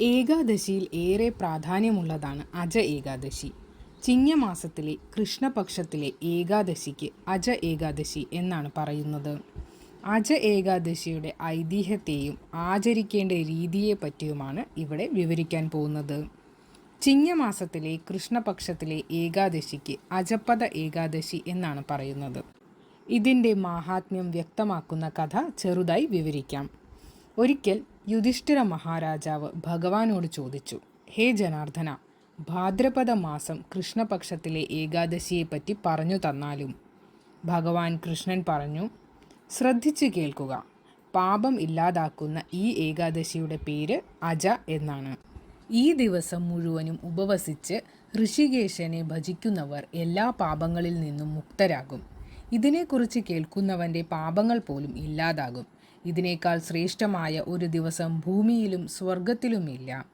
ഏകാദശിയിൽ ഏറെ പ്രാധാന്യമുള്ളതാണ് അജ ഏകാദശി. ചിങ്ങമാസത്തിലെ കൃഷ്ണപക്ഷത്തിലെ ഏകാദശിക്ക് അജ ഏകാദശി എന്നാണ് പറയുന്നത്. അജ ഏകാദശിയുടെ ഐതിഹ്യത്തെയും ആചരിക്കേണ്ട രീതിയെപ്പറ്റിയുമാണ് ഇവിടെ വിവരിക്കാൻ പോകുന്നത്. ചിങ്ങമാസത്തിലെ കൃഷ്ണപക്ഷത്തിലെ ഏകാദശിക്ക് അജപദ ഏകാദശി എന്നാണ് പറയുന്നത്. ഇതിന്റെ മാഹാത്മ്യം വ്യക്തമാക്കുന്ന കഥ ചെറുതായി വിവരിക്കാം. ഒരിക്കൽ യുധിഷ്ഠിര മഹാരാജാവ് ഭഗവാനോട് ചോദിച്ചു ഹേ ജനാർദ്ദന ഭാദ്രപദ മാസം കൃഷ്ണപക്ഷത്തിലെ ഏകാദശിയെപ്പറ്റി പറഞ്ഞു തന്നാലും ഭഗവാൻ കൃഷ്ണൻ പറഞ്ഞു ശ്രദ്ധിച്ചു കേൾക്കുക. പാപം ഇല്ലാതാക്കുന്ന ഈ ഏകാദശിയുടെ പേര് അജ എന്നാണ്. ഈ ദിവസം മുഴുവനും ഉപവസിച്ച് ഋഷികേശനെ ഭജിക്കുന്നവർ എല്ലാ പാപങ്ങളിൽ നിന്നും മുക്തരാകും. ഇതിനെക്കുറിച്ച് കേൾക്കുന്നവന്റെ പാപങ്ങൾ പോലും ഇല്ലാതാകും. ഇതിനേക്കാൾ ശ്രേഷ്ഠമായ ഒരു ദിവസം ഭൂമിയിലും സ്വർഗത്തിലുമില്ല.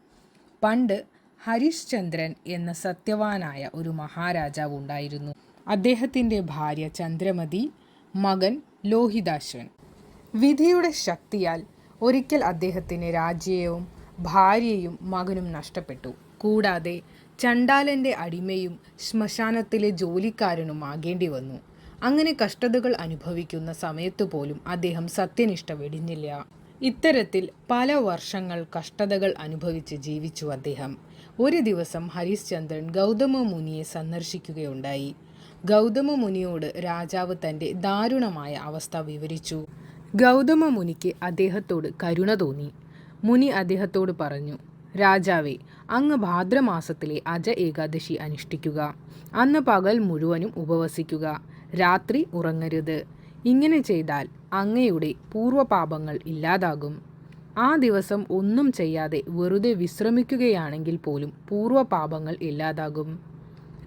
പണ്ട് ഹരിശ്ചന്ദ്രൻ എന്ന സത്യവാനായ ഒരു മഹാരാജാവ് ഉണ്ടായിരുന്നു. അദ്ദേഹത്തിന്റെ ഭാര്യ ചന്ദ്രമതി മകൻ ലോഹിതാശ്വൻ. വിധിയുടെ ശക്തിയാൽ ഒരിക്കൽ അദ്ദേഹത്തിന് രാജ്യവും ഭാര്യയും മകനും നഷ്ടപ്പെട്ടു. കൂടാതെ ചണ്ടാലന്റെ അടിമയും ശ്മശാനത്തിലെ ജോലിക്കാരനും ആകേണ്ടി വന്നു അങ്ങനെ കഷ്ടതകൾ അനുഭവിക്കുന്ന സമയത്തു പോലും അദ്ദേഹം സത്യനിഷ്ഠ വെടിഞ്ഞില്ല. ഇത്തരത്തിൽ പല വർഷങ്ങൾ കഷ്ടതകൾ അനുഭവിച്ച് ജീവിച്ചു അദ്ദേഹം. ഒരു ദിവസം ഹരിശ്ചന്ദ്രൻ ഗൗതമ മുനിയെ സന്ദർശിക്കുകയുണ്ടായി. ഗൗതമ മുനിയോട് രാജാവ് തന്റെ ദാരുണമായ അവസ്ഥ വിവരിച്ചു. ഗൗതമ മുനിക്ക് അദ്ദേഹത്തോട് കരുണ തോന്നി. മുനി അദ്ദേഹത്തോട് പറഞ്ഞു രാജാവേ അങ്ങ് ഭാദ്രമാസത്തിലെ അജ ഏകാദശി അനുഷ്ഠിക്കുക. അന്ന് പകൽ മുഴുവനും ഉപവസിക്കുക. രാത്രി ഉറങ്ങരുത്. ഇങ്ങനെ ചെയ്താൽ അങ്ങയുടെ പൂർവപാപങ്ങൾ ഇല്ലാതാകും. ആ ദിവസം ഒന്നും ചെയ്യാതെ വെറുതെ വിശ്രമിക്കുകയാണെങ്കിൽ പോലും പൂർവപാപങ്ങൾ ഇല്ലാതാകും.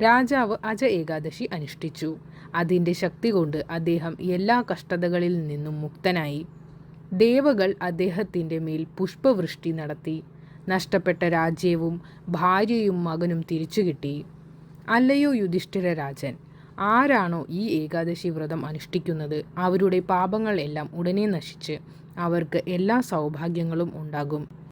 രാജാവ് അജ ഏകാദശി അനുഷ്ഠിച്ചു. അതിന്റെ ശക്തി കൊണ്ട് അദ്ദേഹം എല്ലാ കഷ്ടതകളിൽ നിന്നും മുക്തനായി. ദേവകൾ അദ്ദേഹത്തിന്റെ മേൽ പുഷ്പവൃഷ്ടി നടത്തി. നഷ്ടപ്പെട്ട രാജ്യവും ഭാര്യയും മകനും തിരിച്ചു കിട്ടി അല്ലയോ യുധിഷ്ഠിര രാജൻ ആരാണോ ഈ ഏകാദശി വ്രതം അനുഷ്ഠിക്കുന്നത്? അവരുടെ പാപങ്ങൾ എല്ലാം ഉടനെ നശിച്ച് അവർക്ക് എല്ലാ സൗഭാഗ്യങ്ങളും ഉണ്ടാകും.